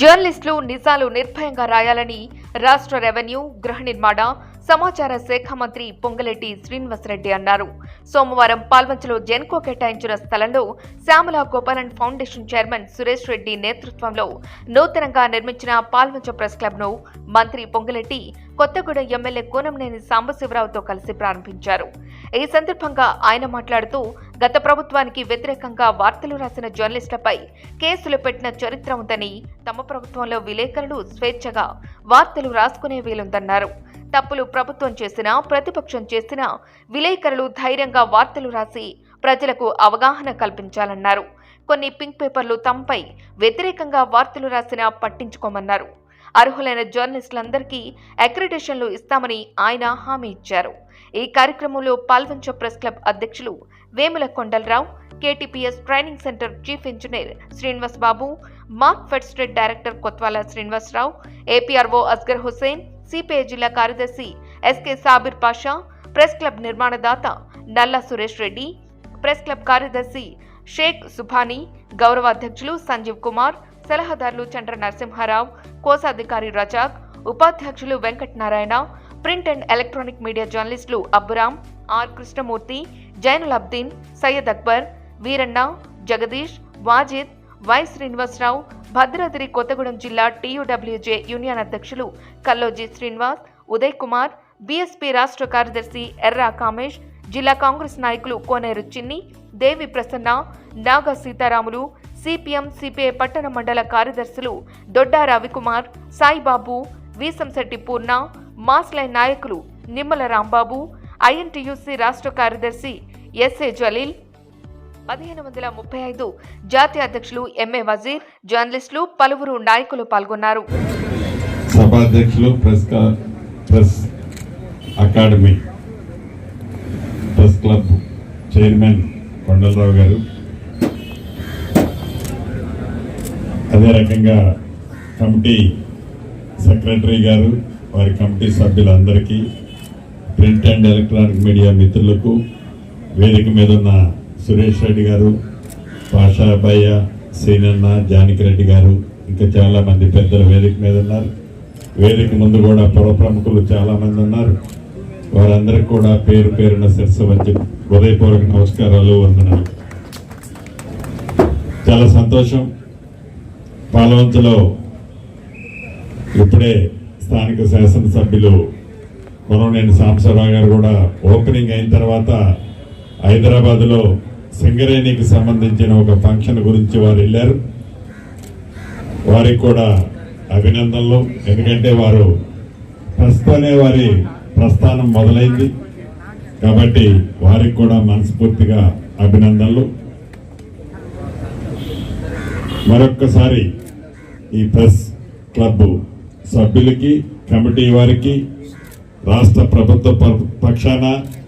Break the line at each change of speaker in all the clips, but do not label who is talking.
జర్నలిస్టులు నిజాలు నిర్భయంగా రాయాలని రాష్ట్ర రెవెన్యూ గృహ నిర్మాణ సమాచార శాఖ మంత్రి పొంగలేటి శ్రీనివాసరెడ్డి అన్నారు. సోమవారం పాల్వంచలో జెన్కో కేటాయించిన స్థలంలో శ్యామల గోపాలన్ ఫౌండేషన్ చైర్మన్ సురేష్ రెడ్డి నేతృత్వంలో నూతనంగా నిర్మించిన పాల్వంచ ప్రెస్ క్లబ్ను మంత్రి పొంగలెట్టి కొత్తగూడెం ఎమ్మెల్యే కోనంనేని సాంబశివరావుతో కలిసి ప్రారంభించారు. ఈ సందర్భంగా ఆయన మాట్లాడుతూ గత ప్రభుత్వానికి వ్యతిరేకంగా వార్తలు రాసిన జర్నలిస్టులపై కేసులు పెట్టిన చరిత్ర ఉందని తమ ప్రభుత్వంలో విలేకరులు స్వేచ్ఛగా వార్తలు రాసుకునే వీలుందన్నారు. తప్పులు ప్రభుత్వం చేసినా ప్రతిపక్షం చేసినా విలేకరులు ధైర్యంగా వార్తలు రాసి ప్రజలకు అవగాహన కల్పించాలన్నారు. కొన్ని పింక్ పేపర్లు తమపై వ్యతిరేకంగా వార్తలు రాసినా పట్టించుకోమన్నారు. అర్హులైన జర్నలిస్టులందరికీ అక్రిడేషన్లు ఇస్తామని ఆయన హామీ ఇచ్చారు. ఈ కార్యక్రమంలో పాల్వంచ ప్రెస్ క్లబ్ అధ్యక్షులు Vemula Kondalarao KTPS training centre chief engineer Srinivas Babu mark ఫెడ్స్ట్రేట్ director Kothwala Srinivasarao APRO Asgar Hussain CPI జిల్లా కార్యదర్శి SK Sabir Pasha press club నిర్మాణదాత Nalla Suresh Reddy press club కార్యదర్శి షేక్ సుభానీ గౌరవ అధ్యక్షులు సంజీవ్ కుమార్ సలహాదారులు చంద్ర నరసింహారావు కోశాధికారి రజాక్ ఉపాధ్యక్షులు Venkatanarayana print and electronic media జర్నలిస్టులు అబ్బురాం ఆర్ కృష్ణమూర్తి జైనుల్ అబ్దీన్ సయ్యద్ అక్బర్ వీరన్న జగదీష్ వాజిద్ వై శ్రీనివాసరావు భద్రాద్రి కొత్తగూడెం జిల్లా టీయూడబ్ల్యూజే యూనియన్ అధ్యక్షులు కల్లోజీ శ్రీనివాస్ ఉదయ్ కుమార్ బీఎస్పీ రాష్ట్ర కార్యదర్శి ఎర్రా కామేష్ జిల్లా కాంగ్రెస్ నాయకులు కోనేరు చిన్ని దేవి ప్రసన్న నాగ సీతారాములు సిపిఎం సిపిఐ పట్టణ మండల కార్యదర్శులు దొడ్డా రవికుమార్ సాయిబాబు వీసంశెట్టి పూర్ణ మాస్లై నాయకులు నిమ్మల రాంబాబు ఐఎన్టీయూసీ రాష్ట్ర కార్యదర్శి ఎస్ఏ జలీల్ పదిహేను వందల ముప్పై ఐదు జాతీయ అధ్యక్షులు ఎంఏ వజీర్ జర్నలిస్టులు పలువురు నాయకులు పాల్గొన్నారు.
సభాధ్యక్షులు press press academy press club chairman Kondalarao గారు అదే రకంగా కమిటీ సెక్రటరీ గారు వారి కమిటీ సభ్యులందరికీ ప్రింట్ అండ్ ఎలక్ట్రానిక్ మీడియా మిత్రులకు వేదిక మీద ఉన్న సురేష్ రెడ్డి గారు పాషాబయ్య సీనన్న జానకి రెడ్డి గారు ఇంకా చాలా మంది పెద్దలు వేదిక మీద ఉన్నారు. వేదిక ముందు కూడా పుర ప్రముఖులు చాలామంది ఉన్నారు. వారందరికీ కూడా పేరు పేరున శిరస్సు వచ్చి హృదయపూర్వక నమస్కారాలు వందనాలు. చాలా సంతోషం. పాలవంతులో ఇప్పుడే స్థానిక శాసనసభ్యులు కొననేని సాంబశివరావు గారు కూడా ఓపెనింగ్ అయిన తర్వాత హైదరాబాద్లో సింగరేణికి సంబంధించిన ఒక ఫంక్షన్ గురించి వారు వెళ్ళారు. వారికి కూడా అభినందనలు. ఎందుకంటే వారు ప్రస్తుతనే వారి ప్రస్థానం మొదలైంది. కాబట్టి వారికి కూడా మనస్ఫూర్తిగా అభినందనలు. మరొక్కసారి ఈ ప్రెస్ క్లబ్ సభ్యులకి కమిటీ వారికి రాష్ట్ర ప్రభుత్వ ప- పక్షాన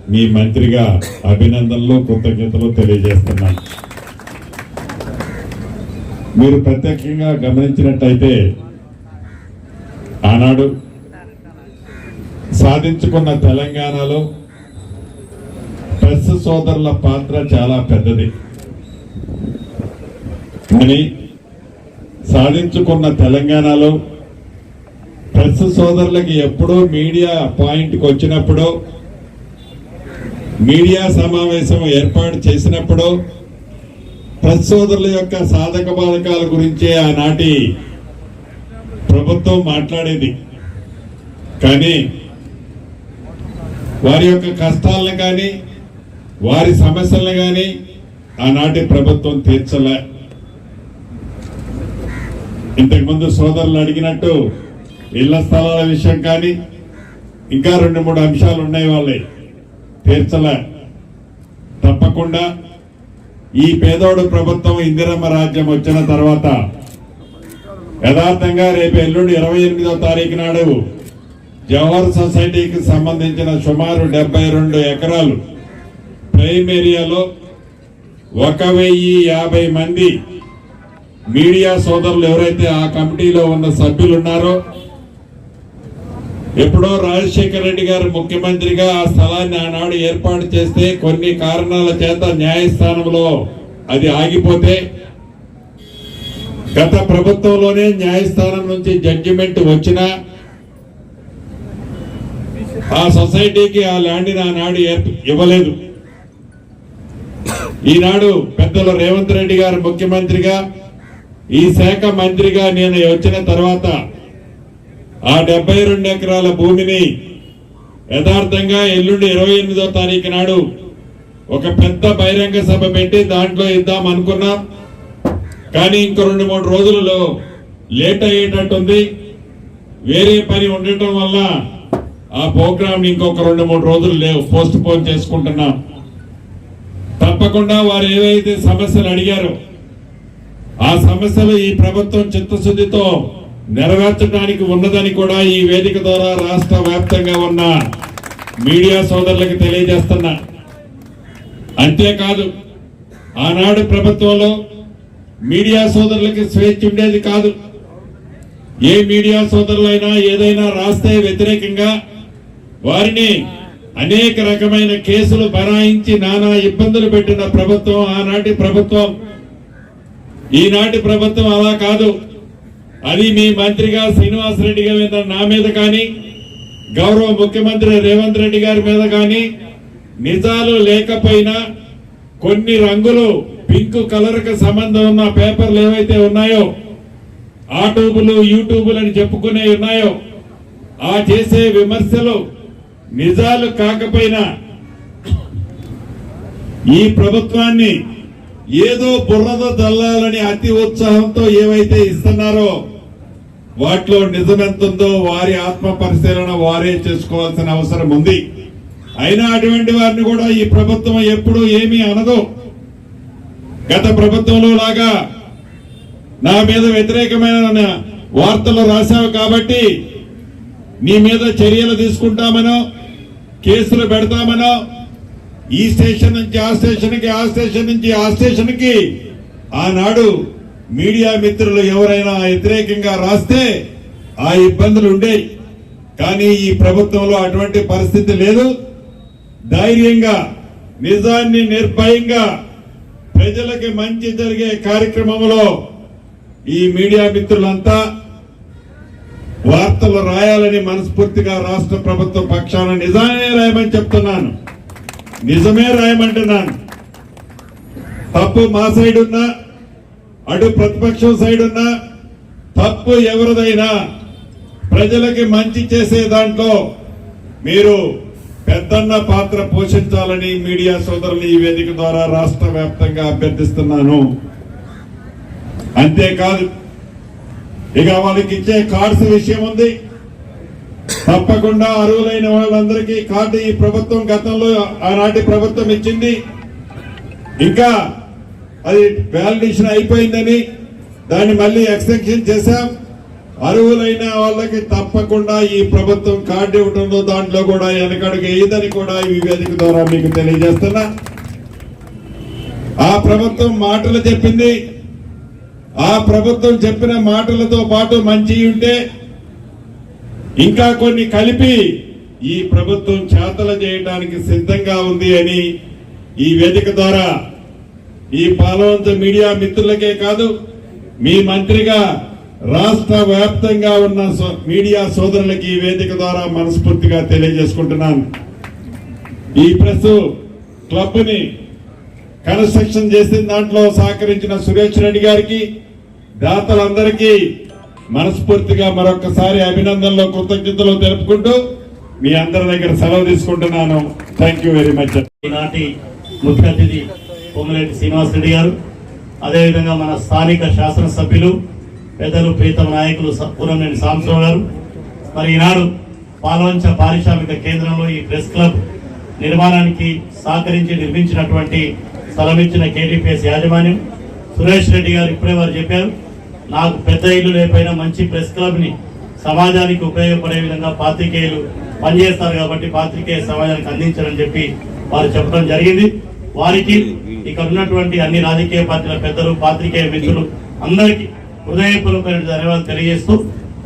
మీ మంత్రిగా అభినందనలు కృతజ్ఞతలు తెలియజేస్తున్నాను మీరు ప్రత్యేకంగా గమనించినట్టయితే ఆనాడు సాధించుకున్న తెలంగాణలో ప్రెస్ సోదరుల పాత్ర చాలా పెద్దది. కానీ సాధించుకున్న తెలంగాణలో ప్రెస్ సోదరులకి ఎప్పుడో మీడియా పాయింట్కి వచ్చినప్పుడు మీడియా సమావేశం ఏర్పాటు చేసినప్పుడు ప్రెస్ సోదరుల యొక్క సాధక బాధకాల గురించే ఆనాటి ప్రభుత్వం మాట్లాడేది. కానీ వారి యొక్క కష్టాలను కానీ వారి సమస్యలను కానీ ఆనాటి ప్రభుత్వం తీర్చలే. ఇంతకుముందు సోదరులు అడిగినట్టు ఇళ్ళ స్థలాల విషయం కానీ ఇంకా రెండు మూడు అంశాలు ఉన్నాయి వాళ్ళే. తీర్చలే. తప్పకుండా ఈ పేదోడు ప్రభుత్వం ఇందిరమ్మ రాజ్యం వచ్చిన తర్వాత యథార్థంగా రేపు ఎల్లుండి ఇరవై ఎనిమిదో తారీఖు నాడు జవహర్ సొసైటీకి సంబంధించిన సుమారు డెబ్బై రెండు ఎకరాలు ప్రైమ్ ఏరియాలో ఒక వెయ్యి యాభై మంది మీడియా సోదరులు ఎవరైతే ఆ కమిటీలో ఉన్న సభ్యులు ఉన్నారో ఎప్పుడో రాజశేఖర రెడ్డి గారు ముఖ్యమంత్రిగా ఆ స్థలాన్ని ఆనాడు ఏర్పాటు చేస్తే కొన్ని కారణాల చేత న్యాయస్థానంలో అది ఆగిపోతే గత ప్రభుత్వంలోనే న్యాయస్థానం నుంచి జడ్జిమెంట్ వచ్చినా ఆ సొసైటీకి ఆ ల్యాండ్ని ఆనాడు ఏర్ప- ఇవ్వలేదు. ఈనాడు పెద్దలు రేవంత్ రెడ్డి గారు ముఖ్యమంత్రిగా ఈ శాఖ మంత్రిగా నేను వచ్చిన తర్వాత ఆ డెబ్బై రెండు ఎకరాల భూమిని యథార్థంగా ఎల్లుండి ఇరవై ఎనిమిదో తారీఖు నాడు ఒక పెద్ద బహిరంగ సభ పెట్టి దాంట్లో ఇద్దాం అనుకున్నాం. కానీ ఇంకో రెండు మూడు రోజులలో లేట్ అయ్యేటట్టుంది. వేరే పని ఉండటం వల్ల ఆ ప్రోగ్రామ్ ఇంకొక రెండు మూడు రోజులు లేవు. పోస్ట్ పోన్ చేసుకుంటున్నాం. తప్పకుండా వారు ఏవైతే సమస్యలు అడిగారో ఆ సమస్యలు ఈ ప్రభుత్వం చిత్తశుద్ధితో నెరవేర్చడానికి ఉన్నదని కూడా ఈ వేదిక ద్వారా రాష్ట్ర వ్యాప్తంగా ఉన్న మీడియా సోదరులకు తెలియజేస్తున్నా. అంతేకాదు ఆనాడు ప్రభుత్వంలో మీడియా సోదరులకి స్వేచ్ఛ ఉండేది కాదు. ఏ మీడియా సోదరులైనా ఏదైనా రాస్తే వ్యతిరేకంగా వారిని అనేక రకమైన కేసులు బనాయించి నానా ఇబ్బందులు పెట్టిన ప్రభుత్వం ఆనాటి ప్రభుత్వం ఈనాటి ప్రభుత్వం అలా కాదు. అది మీ మంత్రిగా శ్రీనివాసరెడ్డి గారి మీద నా మీద కానీ గౌరవ ముఖ్యమంత్రి రేవంత్ రెడ్డి గారి మీద కానీ నిజాలు లేకపోయినా కొన్ని రంగులు పింక్ కలర్కు సంబంధం ఉన్న పేపర్లు ఏవైతే ఉన్నాయో ఆ ట్యూబులు యూట్యూబులు అని చెప్పుకునే ఉన్నాయో ఆ చేసే విమర్శలు నిజాలు కాకపోయినా ఈ ప్రభుత్వాన్ని ఏదో బుర్రద తల్లాలని అతి ఉత్సాహంతో ఏవైతే ఇస్తున్నారో వాటిలో నిజమెంతుందో వారి ఆత్మ పరిశీలన వారే చేసుకోవాల్సిన అవసరం ఉంది. అయినా అటువంటి వారిని కూడా ఈ ప్రభుత్వం ఎప్పుడు ఏమీ అనదు. గత ప్రభుత్వంలో లాగా నా మీద వ్యతిరేకమైన వార్తలు రాశావు కాబట్టి నీ మీద చర్యలు తీసుకుంటామనో కేసులు పెడతామనో ఈ స్టేషన్ నుంచి ఆ స్టేషన్కి ఆ స్టేషన్ నుంచి ఆ స్టేషన్కి ఆనాడు మీడియా మిత్రులు ఎవరైనా వ్యతిరేకంగా రాస్తే ఆ ఇబ్బందులు ఉండేవి కానీ ఈ ప్రభుత్వంలో అటువంటి పరిస్థితి లేదు. ధైర్యంగా నిజాన్ని నిర్భయంగా ప్రజలకి మంచి జరిగే కార్యక్రమంలో ఈ మీడియా మిత్రులంతా వార్తలు రాయాలని మనస్ఫూర్తిగా రాష్ట్ర ప్రభుత్వ పక్షాన నిజాన్ని రాయమని చెప్తున్నాను. నిజమే రాయమంటున్నాను. తప్పు మా సైడ్ ఉన్నా అటు ప్రతిపక్షం సైడ్ ఉన్నా తప్పు ఎవరిదైనా ప్రజలకి మంచి చేసే దాంట్లో మీరు పెద్దన్న పాత్ర పోషించాలని మీడియా సోదరులు ఈ వేదిక ద్వారా రాష్ట్ర వ్యాప్తంగా అభ్యర్థిస్తున్నాను. అంతేకాదు ఇక వాళ్ళకి ఇచ్చే కార్డ్స్ విషయం ఉంది. తప్పకుండా అర్హులైన వాళ్ళందరికీ కార్డు ఈ ప్రభుత్వం గతంలో ఆనాటి ప్రభుత్వం ఇచ్చింది. ఇంకా అది వ్యాలిడేషన్ అయిపోయిందని దాన్ని మళ్ళీ ఎక్స్టెన్షన్ చేశాం. అర్హులైన వాళ్ళకి తప్పకుండా ఈ ప్రభుత్వం కార్డు ఇవ్వడంలో దాంట్లో కూడా వెనకడుగు ఏదని కూడా ఈ వేదిక ద్వారా మీకు తెలియజేస్తున్నా. ఆ ప్రభుత్వం మాటలు చెప్పింది. ఆ ప్రభుత్వం చెప్పిన మాటలతో పాటు మంచి ఉంటే ఇంకా కొన్ని కలిపి ఈ ప్రభుత్వం చేతల చేయడానికి సిద్ధంగా ఉంది అని ఈ వేదిక ద్వారా ఈ పాలవంత మీడియా మిత్రులకే కాదు మీ మంత్రిగా రాష్ట్ర వ్యాప్తంగా ఉన్న సో- మీడియా సోదరులకి ఈ వేదిక ద్వారా మనస్ఫూర్తిగా తెలియజేసుకుంటున్నాను. ఈ ప్రెస్ క్లబ్ని కన్స్ట్రక్షన్ చేసిన దాంట్లో సహకరించిన సురేష్ రెడ్డి గారికి దాతలందరికీ మనస్ఫూర్తిగా మరొకసారి అభినందనలు కృతజ్ఞతలు తెలుపుకుంటూ మీ అందరి దగ్గర సెలవు తీసుకుంటున్నాను. థ్యాంక్ యూ వెరీ మచ్
ఈనాటి ముఖ్య అతిథి పొంగులేటి శ్రీనివాస్ రెడ్డి గారు. అదేవిధంగా మన స్థానిక శాసనసభ్యులు పెద్దలు ప్రీతమ నాయకులు స- పూరంనేని సాంబశివరావు గారు. మరి ఈనాడు పాలవంచ పారిశ్రామిక కేంద్రంలో ఈ ప్రెస్ క్లబ్ నిర్మాణానికి సహకరించి నిర్మించినటువంటి స్థలం ఇచ్చిన కేటీపీఎస్ యాజమాన్యం సురేష్ రెడ్డి గారు ఇప్పుడే వారు చెప్పారు. నాకు పెద్ద ఇల్లు లేకపోయినా మంచి ప్రెస్ క్లబ్ని సమాజానికి ఉపయోగపడే విధంగా పాత్రికేయులు పనిచేస్తారు కాబట్టి పాత్రికేయ సమాజానికి అందించాలని చెప్పి వారు చెప్పడం జరిగింది. వారికి ఇక్కడ ఉన్నటువంటి అన్ని రాజకీయ పార్టీల పెద్దలు పాత్రికేయ మిత్రులు అందరికీ హృదయపూర్వకమైన ధన్యవాదాలు తెలియజేస్తూ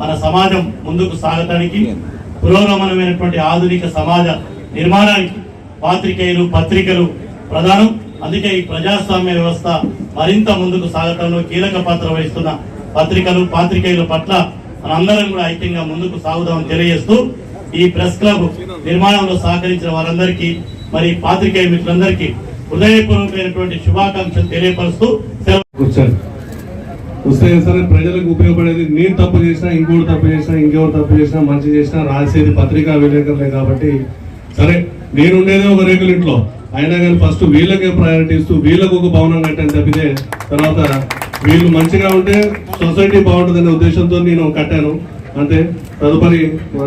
మన సమాజం ముందుకు సాగటానికి పురోగమనమైనటువంటి ఆధునిక సమాజ నిర్మాణానికి పాత్రికేయులు పత్రికలు ప్రధానం. అందుకే ఈ ప్రజాస్వామ్య వ్యవస్థ మరింత ముందుకు సాగటంలో కీలక పాత్ర వహిస్తున్న పత్రికలు పాత్రికేయుల పట్ల మనందరం కూడా ఐక్యంగా ముందుకు సాగుదామని తెలియజేస్తూ ఈ ప్రెస్ క్లబ్ నిర్మాణంలో సహకరించిన వారందరికీ మరి పాత్రికేయ మిత్రులందరికీ హృదయపూర్వకమైనటువంటి శుభాకాంక్షలు తెలియపరుస్తూ సెలవు
కూర్చోండి. వస్తే సరే ప్రజలకు ఉపయోగపడేది నేను తప్పు చేసినా ఇంకోటి తప్పు చేసినా ఇంకెవరు తప్పు చేసినా మంచి చేసినా రాసేది పత్రికా విలేకరులే కాబట్టి సరే నేను ఉండేది ఒక రేకుల ఇంట్లో. అయినా కానీ ఫస్ట్ వీళ్ళకే ప్రయారిటీ ఇస్తూ వీళ్ళకు ఒక భవనం కట్టని తప్పితే తర్వాత వీళ్ళు మంచిగా ఉంటే సొసైటీ బాగుంటుందనే ఉద్దేశంతో నేను కట్టాను. అంటే తదుపరి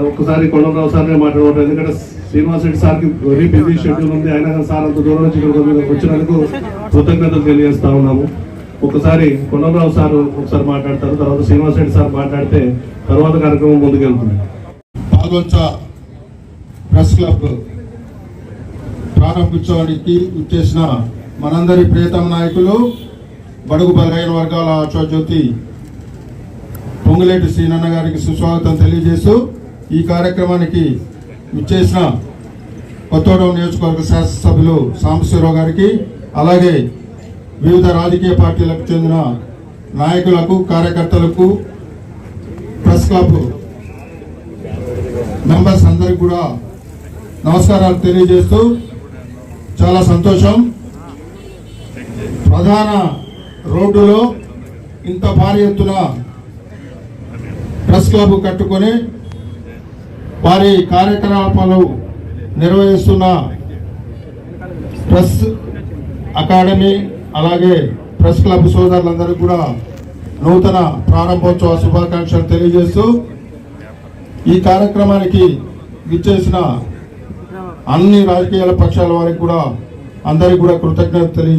ఒక్కసారి కొండరావు సార్నే మాట్లాడవచ్చు ఎందుకంటే శ్రీనివాస్ రెడ్డి సార్కి వెరీ బిజీ షెడ్యూల్ ఉంది. అయినా సార్ అంత దూరం నుంచి ఇక్కడికి వచ్చినందుకు కృతజ్ఞతలు తెలియజేస్తా ఉన్నాము. ఒకసారి కొండరావు సార్ ఒకసారి మాట్లాడతారు. తర్వాత శ్రీనివాస్ రెడ్డి సార్ మాట్లాడితే తర్వాత కార్యక్రమం ముందుకెళ్తుంది.
పాల్గొంచ ప్రెస్ క్లబ్ ప్రారంభించడానికి ఇచ్చేసిన మనందరి ప్రియతమ నాయకులు బడుగు బలైన వర్గాల ఆశోజ్యోతి పొంగులేటి శ్రీనన్న గారికి సుస్వాగతం తెలియజేస్తూ ఈ కార్యక్రమానికి ఇచ్చేసిన కొత్తగూడెం నియోజకవర్గ శాసనసభ్యులు సాంబశివరావు గారికి అలాగే వివిధ రాజకీయ పార్టీలకు చెందిన నాయకులకు కార్యకర్తలకు ప్రెస్ క్లబ్ మెంబర్స్ అందరికి కూడా నమస్కారాలు తెలియజేస్తూ చాలా సంతోషం. ప్రధాన రోడ్డులో ఇంత భారీ ఎత్తున ప్రెస్ క్లబ్ కట్టుకొని వారి కార్యకలాపాలు నిర్వహిస్తున్న ప్రెస్ అకాడమీ అలాగే ప్రెస్ క్లబ్ సోదరులందరూ కూడా నూతన ప్రారంభోత్సవ శుభాకాంక్షలు తెలియజేస్తూ ఈ కార్యక్రమానికి విచ్చేసిన అన్ని రాజకీయాల పక్షాల వారికి కూడా అందరికీ కూడా కృతజ్ఞత తెలియజేస్తూ